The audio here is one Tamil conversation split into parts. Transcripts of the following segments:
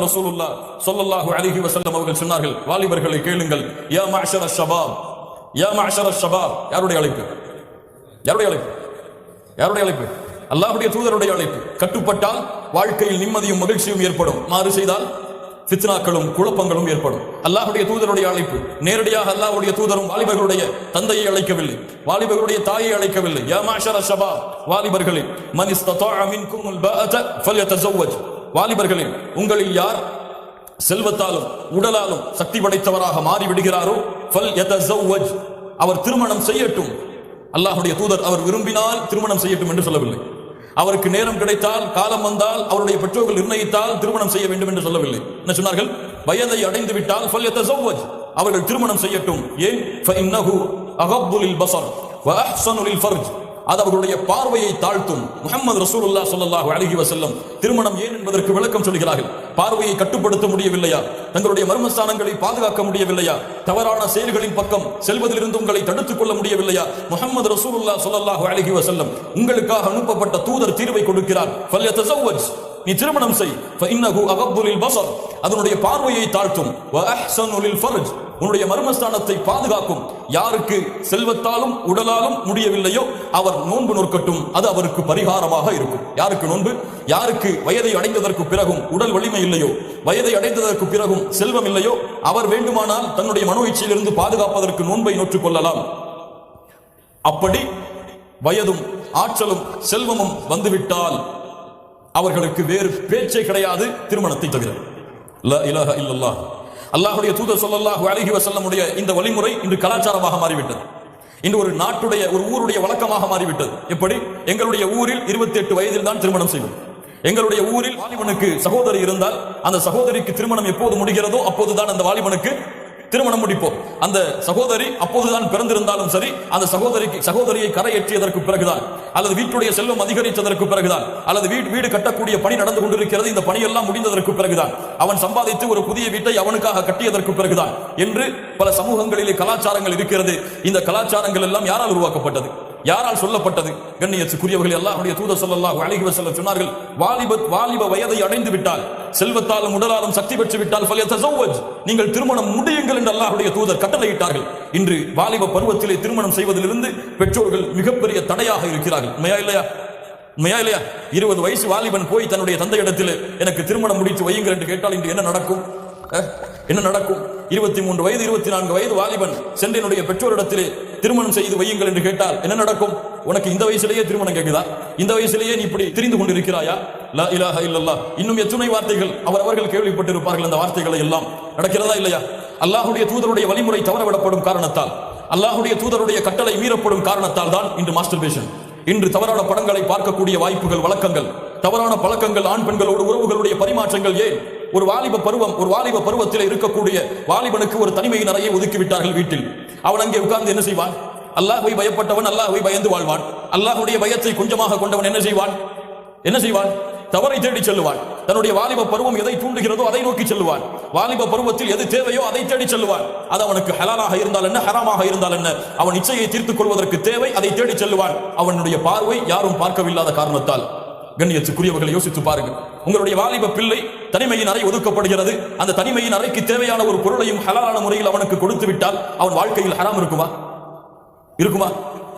ரசூலுல்லா சொல்லல்லாஹு அலிஹி வசல்லம் அவர்கள் சொன்னார்கள் வாலிபர்களை கேளுங்கள். யா மஅஷர ஷபாப். யா மஅஷர ஷபாப். யாருடைய அழைப்பு? யாருடைய அழைப்பு? யாருடைய அழைப்பு? அல்லாஹ்வுடைய தூதருடைய அழைப்பு. கட்டுப்பட்டால் வாழ்க்கையில் நிம்மதியும் மகிழ்ச்சியும் ஏற்படும். மாறு செய்தால் ஃபித்னாக்களும் குழப்பங்களும் ஏற்படும். அல்லாஹ்வுடைய தூதருடைய அழைப்பு. நேரடியாக அல்லாஹுடைய தூதரும் வாலிபர்களுடைய தந்தையை அழைக்கவில்லை. வாலிபர்களுடைய தாயை அழைக்கவில்லை. யா சபா ஷபாப். வாலிபர்களே மன் குமுல் மின்குமுல் வாலிபர்களே உங்களில் யார் செல்வத்தாலும் உடலாலும் சக்தி படைத்தவராக மாறி விடுகிறாரோ ஃபல் அவர் திருமணம் செய்யட்டும். அல்லாஹுடைய தூதர் அவர் விரும்பினால் திருமணம் செய்யட்டும் என்று சொல்லவில்லை. அவருக்கு நேரம் கிடைத்தால் காலம் வந்தால் அவருடைய பெற்றோர்கள் நிர்ணயித்தால் திருமணம் செய்ய வேண்டும் என்று சொல்லவில்லை. என்ன சொன்னார்கள்? வயதை அடைந்து விட்டால் அவர்கள் திருமணம் செய்யட்டும். ஏன்? ஃபஇன்னஹு ஃபர்ஜ். அது அவர்களுடைய பார்வையை தாழ்த்தும். முகமது ரசூலுல்லா சொல்லல்லாஹு அழகி வசல்லம் திருமணம் ஏன் என்பதற்கு விளக்கம் சொல்கிறார்கள்? பார்வையை கட்டுப்படுத்த முடியவில்லையா? தங்களுடைய மர்மஸ்தானங்களை பாதுகாக்க முடியவில்லையா? தவறான செயல்களின் பக்கம் செல்வதிலிருந்து உங்களை தடுத்துக் கொள்ள முடியவில்லையா? முகமது ரசூலுல்லா சொல்லல்லாஹு அழகி வசல்லம் உங்களுக்காக அனுப்பப்பட்ட தூதர் தீர்வை கொடுக்கிறார். நீ திருமணம் செய். அதனுடைய பார்வையை தாழ்த்தும். உன்னுடைய மர்மஸ்தானத்தை பாதுகாக்கும். யாருக்கு செல்வத்தாலும் உடலாலும் முடியவில்லையோ அவர் நோன்பு நோக்கட்டும் அது அவருக்கு பரிகாரமாக இருக்கும். யாருக்கு நோன்பு? யாருக்கு வயதை அடைந்ததற்கு பிறகும் உடல் வலிமை இல்லையோ வயதை அடைந்ததற்கு பிறகும் செல்வம் இல்லையோ அவர் வேண்டுமானால் தன்னுடைய மனோ இச்சையிலிருந்து பாதுகாப்பதற்கு நோன்பை நோற்றுக் கொள்ளலாம். அப்படி வயதும் ஆற்றலும் செல்வமும் வந்துவிட்டால் அவர்களுக்கு வேறு பேச்சே கிடையாது திருமணத்தை தவிர. லா இலாஹ இல்லல்லாஹ். அல்லாஹுடைய தூதர் சொல்லல்லாஹு அலைஹி வசல்லமுடைய இந்த வழிமுறை இன்று கலாச்சாரமாக மாறிவிட்டது. இன்று ஒரு நாட்டுடைய ஒரு ஊருடைய வழக்கமாக மாறிவிட்டது. எப்படி? எங்களுடைய ஊரில் இருபத்தி எட்டு வயதில் தான் திருமணம் செய்வோம் எங்களுடைய ஊரில் வாலிபனுக்கு சகோதரி இருந்தால் அந்த சகோதரிக்கு திருமணம் எப்போது முடிகிறதோ அப்போதுதான் அந்த வாலிபனுக்கு திருமணம் முடிப்போம். அந்த சகோதரி அப்போதுதான் பிறந்திருந்தாலும் சரி அந்த சகோதரிக்கு சகோதரியை கரையேற்றியதற்கு பிறகுதான் அல்லது வீட்டுடைய செல்வம் அதிகரித்ததற்கு பிறகுதான் அல்லது வீடு வீடு கட்டக்கூடிய பணி நடந்து கொண்டிருக்கிறது இந்த பணியெல்லாம் முடிந்ததற்கு பிறகுதான் அவன் சம்பாதித்து ஒரு புதிய வீட்டை அவனுக்காக கட்டியதற்கு பிறகுதான் என்று பல சமூகங்களிலே கலாச்சாரங்கள் இருக்கிறது. இந்த கலாச்சாரங்கள் எல்லாம் யாரால் உருவாக்கப்பட்டது? யாரால் சொல்லப்பட்டது? கண்ணியத்துக்குரியவர்கள் அல்லாஹ்வுடைய தூதர் ஸல்லல்லாஹு அலைஹி வஸல்லம் சொன்னார்கள் வாலிப வாலிப வயதை அடைந்து விட்டால் செல்வத்தாலும் உடலாலும் சக்தி பெற்று விட்டால் நீங்கள் திருமணம் முடியுங்கள் என்று அல்லாஹுடைய தூதர் கட்டளையிட்டார்கள். இன்று வாலிப பருவத்திலே திருமணம் செய்வதிலிருந்து பெற்றோர்கள் மிகப்பெரிய தடையாக இருக்கிறார்கள். உண்மையா இல்லையா? உண்மையா இல்லையா? இருபது வயசு வாலிபன் போய் தன்னுடைய தந்தையிடத்தில் எனக்கு திருமணம் முடித்து வையுங்கள் என்று கேட்டால் இன்று என்ன நடக்கும்? என்ன நடக்கும்? இருபத்தி மூன்று வயது இருபத்தி நான்கு வயது வாலிபன் சென்று என்னுடைய பெற்றோரிடத்திலே திருமணம் செய்து வையுங்கள் என்று கேட்டால் என்ன நடக்கும்? உனக்கு இந்த வயசுலேயே திருமணம் கேட்குதா? இந்த வயசுலேயே நீ இப்படி தெரிந்து கொண்டிருக்கிறாயா? லா இலாஹ இல்லல்லா இன்னும் எத்துணை வார்த்தைகள் அவர் அவர்கள் கேள்விப்பட்டிருப்பார்கள் அந்த வார்த்தைகளை எல்லாம். நடக்கிறதா இல்லையா? அல்லாஹுடைய தூதருடைய வழிமுறை தவறவிடப்படும் காரணத்தால் அல்லாஹுடைய தூதருடைய கட்டளை மீறப்படும் காரணத்தால் தான் இன்று மாஸ்டர்பேஷன் இன்று தவறான படங்களை பார்க்கக்கூடிய வாய்ப்புகள் வழக்கங்கள். தவறான பழக்கங்கள் ஆண் பெண்களோடு உறவுகளுடைய பரிமாற்றங்கள் ஏன்? ஒரு வாலிப பருவம் ஒரு வாலிப பருவத்தில் இருக்கக்கூடிய வாலிபனுக்கு ஒரு தனிமையின் அறையை ஒதுக்கி விட்டார்கள் வீட்டில். அவன் அங்கே உட்கார்ந்து என்ன செய்வான்? அல்லாஹுவை பயப்பட்டவன் அல்லாஹுவை பயந்து வாழ்வான். அல்லாஹுடைய பயத்தை கொஞ்சமாக கொண்டவன் என்ன செய்வான்? என்ன செய்வான்? தவறை தேடி செல்லுவான். தன்னுடைய வாலிப பருவம் எதை தூண்டுகிறதோ அதை நோக்கி செல்லுவான். வாலிப பருவத்தில் எது தேவையோ அதை தேடி செல்லுவான். அது அவனுக்கு ஹலாலாக இருந்தால் என்ன ஹராமாக இருந்தால் என்ன? அவன் இச்சையை தீர்த்துக் கொள்வதற்கு தேவை அதை தேடி செல்லுவான். அவனுடைய பார்வை யாரும் பார்க்கவில்லாத காரணத்தால். கண்ணியத்துக்குரியவர்களை யோசித்து பாருங்கள். உங்களுடைய வாலிப பிள்ளை தனிமையின் அறை ஒதுக்கப்படுகிறது. அந்த தனிமையின் அறைக்கு தேவையான ஒரு பொருளையும் ஹலாலான முறையில் அவனுக்கு கொடுத்து விட்டால் அவன் வாழ்க்கையில் ஹராம் இருக்குமா? இருக்குமா?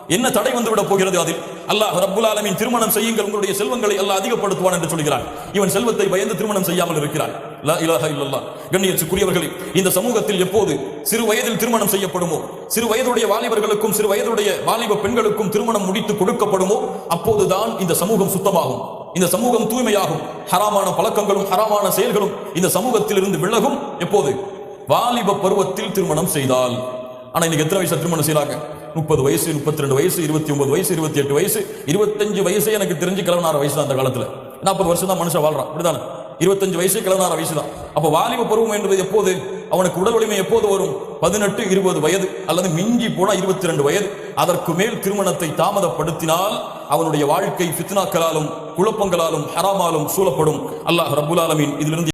என்ன தடை வந்து விட போகிறது அதில்? அல்லாஹ் ரப்புல் ஆலமின் திருமணம் செய்யுங்கள். உங்களுடைய செல்வங்களை அல்லாஹ் அதிகப்படுத்துவான் என்று சொல்கிறான். இவன் செல்வத்தை பயந்து திருமணம் செய்யாமல் இருக்கிறான். லா இலாஹ இல்லல்லா கண்ணியத்துக்குரியவர்களே இந்த சமூகத்தில் எப்போது சிறு வயதில் திருமணம் செய்யப்படுமோ சிறு வயதுடைய வாலிபர்களுக்கும் சிறு வயதுடைய வாலிப பெண்களுக்கும் திருமணம் முடித்து கொடுக்கப்படுமோ அப்போதுதான் இந்த சமூகம் சுத்தமாகும். இந்த சமூகம் தூய்மையாகும். ஹராமான பழக்கங்களும் ஹராமான செயல்களும் இந்த சமூகத்தில் இருந்து விலகும். எப்போது? வாலிப பருவத்தில் திருமணம் செய்தால். ஆனா இன்னைக்கு எத்தனை வயசு திருமணம் செய்யறாங்க முப்பது வயசு முப்பத்தி ரெண்டு வயசு இருபத்தி ஒன்பது வயசு இருபத்தி எட்டு வயசு இருபத்தஞ்சு வயசே எனக்கு தெரிஞ்சு கிளவனார வயசு அந்த காலத்துல. நாற்பது வருஷம் தான் மனுஷன் வாழ்றான். அப்படிதானே இருபத்தஞ்சு வயசு கிளவனார வயசு தான் வாலிப பருவம் என்பது எப்போது? அவனுக்கு உடல் வலிமை எப்போது வரும்? பதினெட்டு இருபது வயது அல்லது மிஞ்சி போனால் இருபத்தி ரெண்டு வயது. அதற்கு மேல் திருமணத்தை தாமதப்படுத்தினால் அவனுடைய வாழ்க்கை ஃபித்னாக்களாலும் குழப்பங்களாலும் ஹராமாலும் சூழப்படும். அல்லாஹ் ரபுல் ஆலமின் இதிலிருந்து